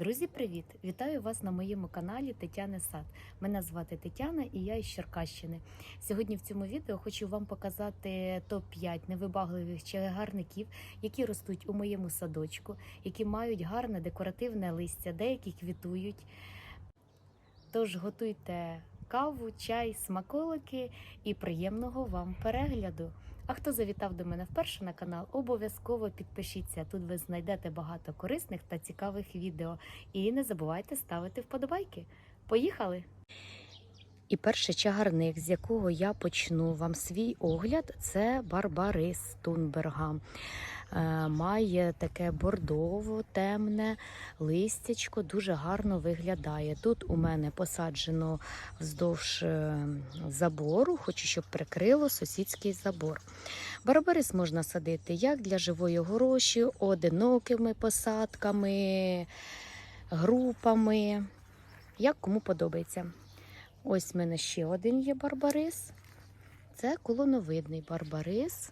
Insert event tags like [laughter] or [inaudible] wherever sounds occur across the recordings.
Друзі, привіт! Вітаю вас на моєму каналі Тетяни Сад. Мене звати Тетяна і я із Черкащини. Сьогодні в цьому відео хочу вам показати топ-5 невибагливих чагарників, які ростуть у моєму садочку, які мають гарне декоративне листя, деякі квітують. Тож готуйте каву, чай, смаколики і приємного вам перегляду! А хто завітав до мене вперше на канал, обов'язково підпишіться. Тут ви знайдете багато корисних та цікавих відео. І не забувайте ставити вподобайки. Поїхали! І перший чагарник, з якого я почну вам свій огляд, це Барбарис Тунберга. Е, Має таке бордово, темне листячко, дуже гарно виглядає. Тут у мене посаджено вздовж е, забору, хочу, щоб прикрило сусідський забор. Барбарис можна садити як для живої гроші, одинокими посадками, групами, як кому подобається. Ось в мене ще один є барбарис. Це колоновидний барбарис.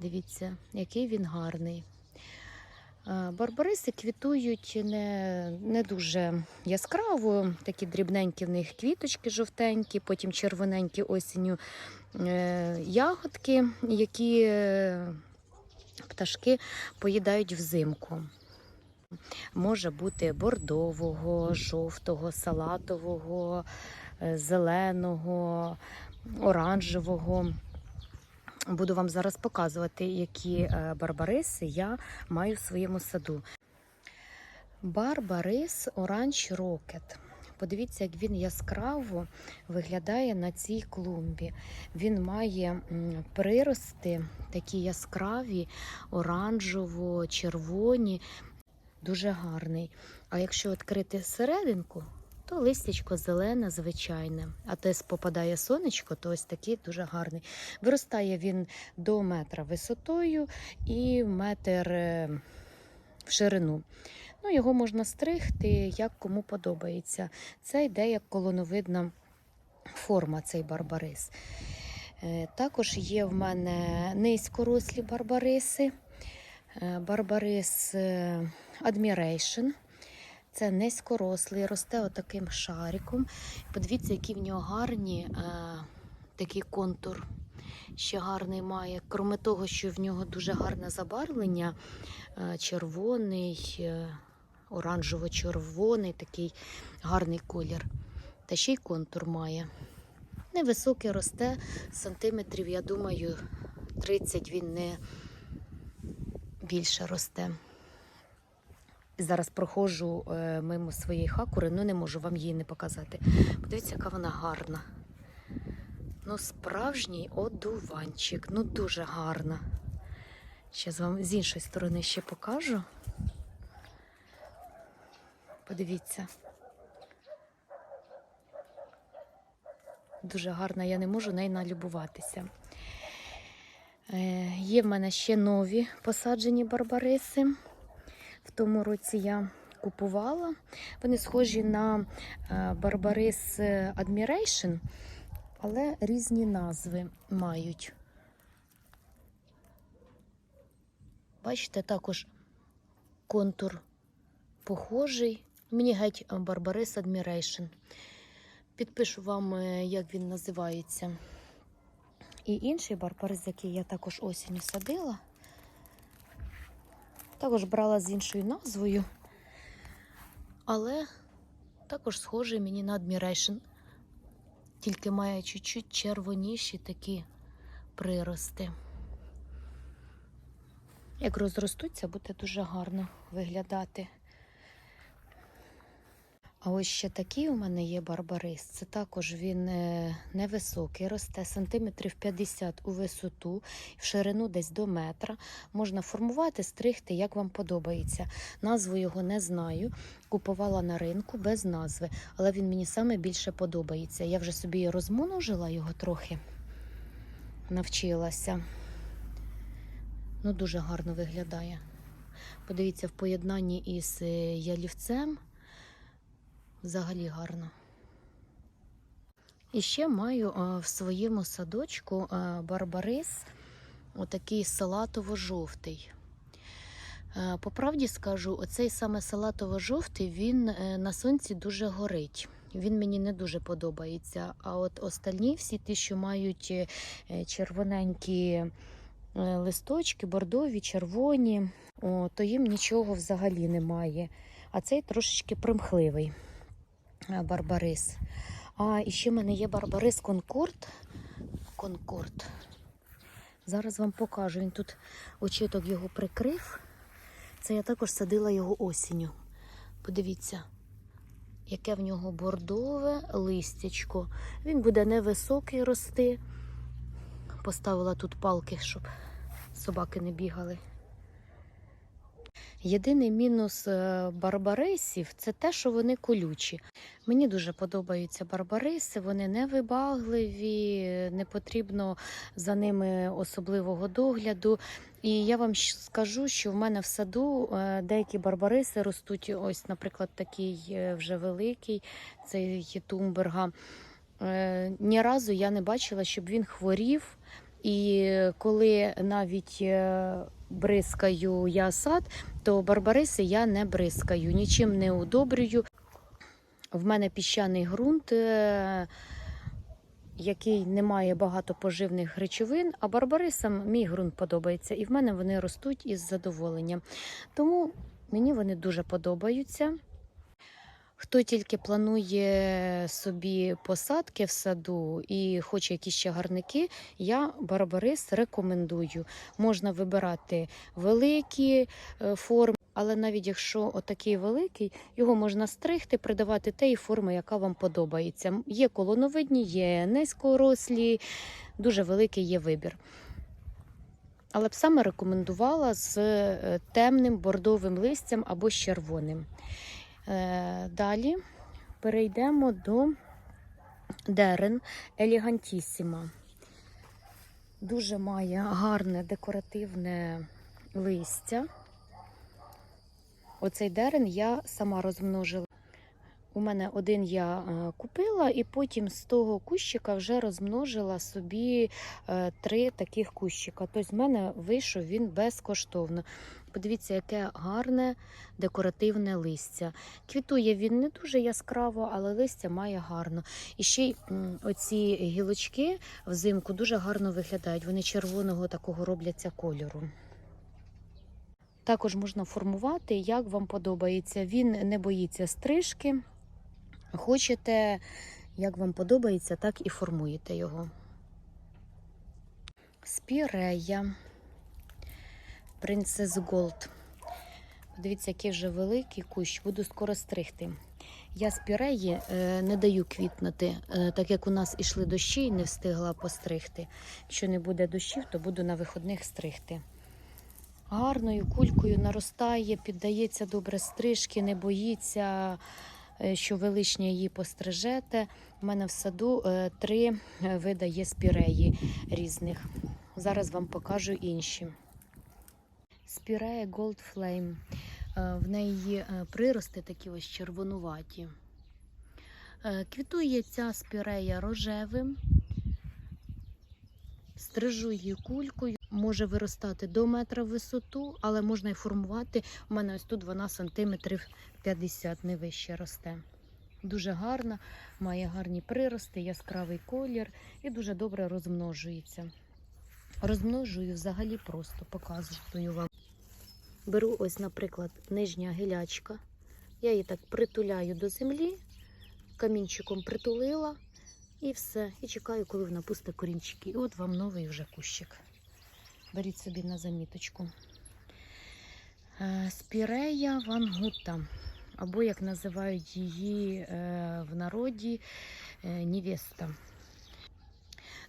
Дивіться, який він гарний. Е, Барбариси квітують не, не дуже яскраво, такі дрібненькі в них квіточки жовтенькі, потім червоненькі осінню е, ягодки, які е, пташки поїдають взимку. Може бути бордового, жовтого, салатового, е, зеленого, оранжевого. Буду вам зараз показувати, які е, барбариси я маю в своєму саду. Барбарис Оранж Рокет. Подивіться, як він яскраво виглядає на цій клумбі. Він має прирости такі яскраві, оранжево-червоні, дуже гарний. А якщо відкрити серединку, то листячко зелене, звичайне. А десь попадає сонечко, то ось такий дуже гарний. Виростає він до метра висотою і метр е, в ширину. Ну, його можна стригти, як кому подобається. Це йде як колоновидна форма, цей барбарис. Е, Також є в мене низькорослі барбариси. Е, Барбарис е, Admiration. Це низькорослий, росте отаким шариком. Подивіться, які в нього гарні е, такий контур. Ще гарний має. Крім того, що в нього дуже гарне забарвлення, е, червоний, е, оранжево-червоний, такий гарний колір. Та ще й контур має. Невисокий росте, сантиметрів, я думаю, 30 він не більше росте. Зараз проходжу е, мимо своєї хакури, ну не можу вам її не показати. Подивіться, яка вона гарна. Ну, справжній одуванчик, ну дуже гарна. Зараз вам з іншої сторони ще покажу. Подивіться. Дуже гарна, я не можу нею налюбуватися. Е, є в мене ще нові посаджені барбариси. В тому році я купувала. Вони схожі на е, барбарис Admiration, але різні назви мають. Бачите, також контур похожий. Мені геть барбарис Admiration. Підпишу вам, е, як він називається. І інший барбарис, який я також осінню садила. Також брала з іншою назвою, але також схожий мені на Admiration, тільки має чуть-чуть червоніші такі прирости. Як розростуться, буде дуже гарно виглядати. А ось ще такий у мене є барбарис. Це також він е, невисокий, росте сантиметрів 50 у висоту, в ширину десь до метра. Можна формувати, стригти, як вам подобається. Назву його не знаю. Купувала на ринку без назви, але він мені саме більше подобається. Я вже собі розмножила його трохи, навчилася. Ну, дуже гарно виглядає. Подивіться, в поєднанні із е, ялівцем. Взагалі гарно. І ще маю в своєму садочку барбарис, отакий салатово-жовтий. Е, По правді скажу, оцей саме салатово-жовтий він е, на сонці дуже горить. Він мені не дуже подобається. А от остальні, всі ті, що мають е, е, червоненькі е, листочки, бордові, червоні, то їм нічого взагалі немає. А цей трошечки примхливий е, барбарис. А і ще в мене є барбарис Конкорд. Конкорд. Зараз вам покажу. Він тут очіток його прикрив. Це я також садила його осінню. Подивіться, яке в нього бордове листячко. Він буде невисокий рости. Поставила тут палки, щоб собаки не бігали. Єдиний мінус е, барбарисів це те, що вони колючі. Мені дуже подобаються барбариси, вони невибагливі, не потрібно за ними особливого догляду. І я вам скажу, що в мене в саду е, деякі барбариси ростуть. Ось, наприклад, такий е, вже великий, це є тумберга. Ні разу я не бачила, щоб він хворів. І коли навіть е, бризкаю я сад, то барбариси я не бризкаю, нічим не удобрюю. В мене піщаний ґрунт, е, який не має багато поживних речовин, а барбарисам мій ґрунт подобається, і в мене вони ростуть із задоволенням. Тому мені вони дуже подобаються. Хто тільки планує собі посадки в саду і хоче якісь чагарники, я барбарис рекомендую. Можна вибирати великі е, форми, але навіть якщо отакий великий, його можна стригти, придавати тієї форми, яка вам подобається. Є колоновидні, є низькорослі, дуже великий є вибір. Але б саме рекомендувала з е, темним бордовим листям або з червоним. Е, Далі перейдемо до дерен елегантісіма. Дуже має гарне декоративне листя. Оцей дерен я сама розмножила. У мене один я е, купила, і потім з того кущика вже розмножила собі е, три таких кущика. Тобто в мене вийшов він безкоштовно. Подивіться, яке гарне декоративне листя. Квітує він не дуже яскраво, але листя має гарно. І ще й оці гілочки взимку дуже гарно виглядають. Вони червоного такого робляться кольору. Також можна формувати, як вам подобається. Він не боїться стрижки. Хочете, як вам подобається, так і формуєте його. Спірея. Принцес Голд. Дивіться, який вже великий кущ, буду скоро стригти. Я спіреї е, не даю квітнути, е, так як у нас ішли дощі і не встигла постригти. Якщо не буде дощів, то буду на виходних стригти. Гарною кулькою наростає, піддається добре стрижки, не боїться, е, що ви її пострижете. У мене в саду три вида є спіреї різних. Зараз вам покажу інші. Спірея Gold Flame. Е, В неї е, прирости такі ось червонуваті. Е, Квітує ця спірея рожевим. Стрижу її кулькою. Може виростати до метра в висоту, але можна і формувати. У мене ось тут вона сантиметрів 50, не вище росте. Дуже гарна, має гарні прирости, яскравий колір і дуже добре розмножується. Розмножую взагалі просто, показую вам. Беру ось, наприклад, нижня гілячка. Я її так притуляю до землі, камінчиком притулила і все. І чекаю, коли вона пусте корінчики. І от вам новий вже кущик. Беріть собі на заміточку. Е, Спірея вангута, або як називають її е, в народі е, Нівеста.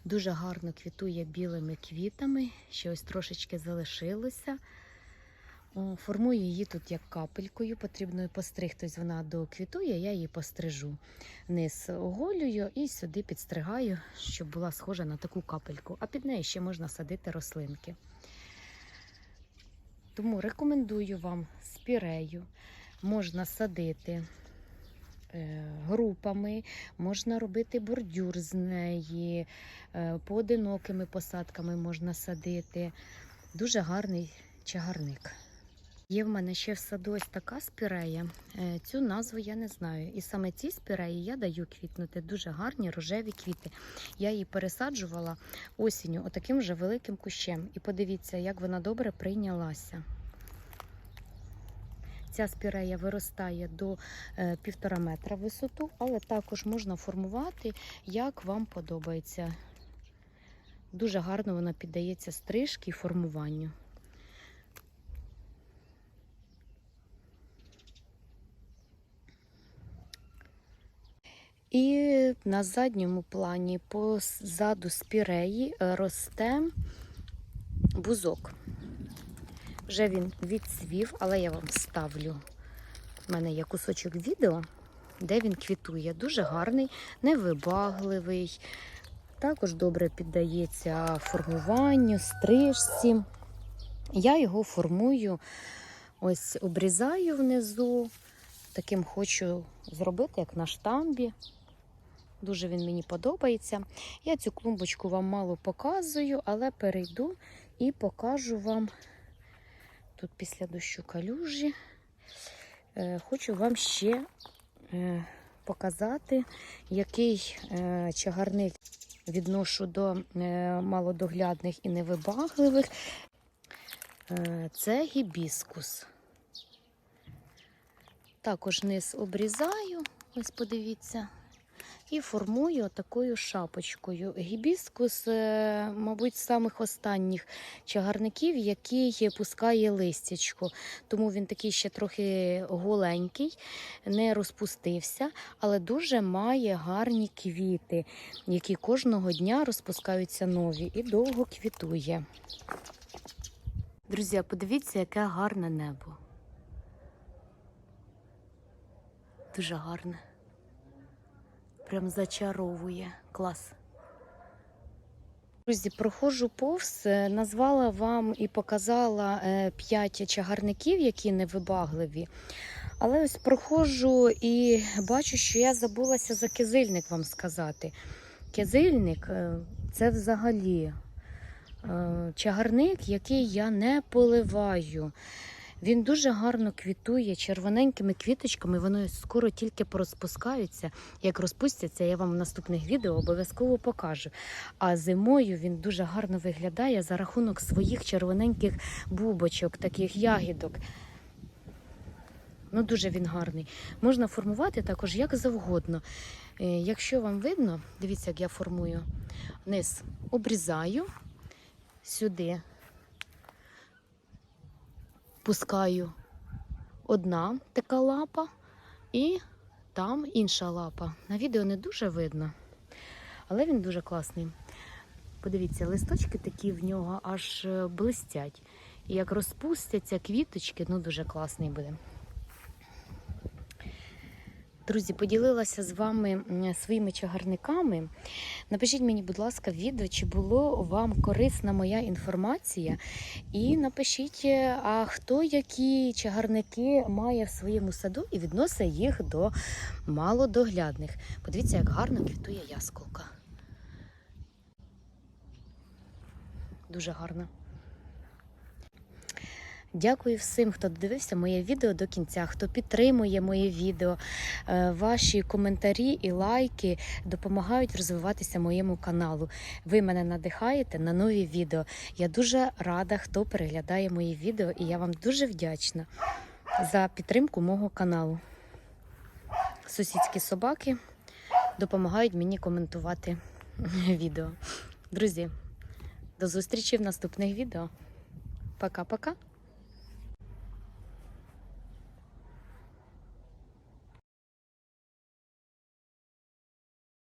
Дуже гарно квітує білими квітами, ще ось трошечки залишилося. Формую її тут як капелькою, потрібно постригти. Тобто вона доквітує, я її пострижу. Низ оголюю і сюди підстригаю, щоб була схожа на таку капельку. А під нею ще можна садити рослинки. Тому рекомендую вам спірею. Можна садити групами, можна робити бордюр з неї, е, поодинокими посадками можна садити. Дуже гарний чагарник. Є в мене ще в саду ось така спірея. Е, Цю назву я не знаю. І саме ці спіреї я даю квітнути. Дуже гарні рожеві квіти. Я її пересаджувала осінню отаким вже великим кущем. І подивіться, як вона добре прийнялася. Ця спірея виростає до е, півтора метра висоту, але також можна формувати, як вам подобається. Дуже гарно вона піддається стрижці і формуванню. І на задньому плані позаду спіреї е, росте бузок. Вже він відцвів, але я вам ставлю. У мене є кусочок відео, де він квітує. Дуже гарний, невибагливий. Також добре піддається формуванню, стрижці. Я його формую, ось обрізаю внизу. Таким хочу зробити, як на штамбі. Дуже він мені подобається. Я цю клумбочку вам мало показую, але перейду і покажу вам тут після дощу калюжі. Е, Хочу вам ще е, показати, який е, чагарник відношу до малодоглядних і невибагливих. Це гібіскус. Також низ обрізаю, ось подивіться, і формую такою шапочкою. Гібіскус, е, мабуть, з самих останніх чагарників, який пускає листячко. Тому він такий ще трохи голенький, не розпустився, але дуже має гарні квіти, які кожного дня розпускаються нові і довго квітує. Друзі, подивіться, яке гарне небо. Дуже гарне. Прям зачаровує. Клас. Друзі, проходжу повз, е, назвала вам і показала 5 чагарників, які невибагливі. Але ось проходжу і бачу, що я забулася за кизильник вам сказати. Кизильник е, це взагалі е, чагарник, який я не поливаю. Він дуже гарно квітує червоненькими квіточками, вони скоро тільки порозпускаються. Як розпустяться, я вам в наступних відео обов'язково покажу. А зимою він дуже гарно виглядає за рахунок своїх червоненьких бубочок, таких ягідок. Ну, дуже він гарний. Можна формувати також як завгодно. Е, Якщо вам видно, дивіться, як я формую. Низ обрізаю сюди пускаю одна така лапа і там інша лапа. На відео не дуже видно, але він дуже класний. Подивіться, листочки такі в нього аж е, блистять. І як розпустяться квіточки, ну дуже класний буде. Друзі, поділилася з вами своїми чагарниками. Напишіть мені, будь ласка, відео, чи було вам корисна моя інформація. І напишіть, е, а хто які чагарники має в своєму саду і відносить їх до малодоглядних. Подивіться, як гарно квітує ясколка. Дуже гарно. Дякую всім, хто дивився моє відео до кінця, хто підтримує моє відео. Е, Ваші коментарі і лайки допомагають розвиватися моєму каналу. Ви мене надихаєте на нові відео. Я дуже рада, хто переглядає мої відео, і я вам дуже вдячна за підтримку мого каналу. Сусідські собаки допомагають мені коментувати [laughs] відео. Друзі, до зустрічі в наступних відео. Пока-пока.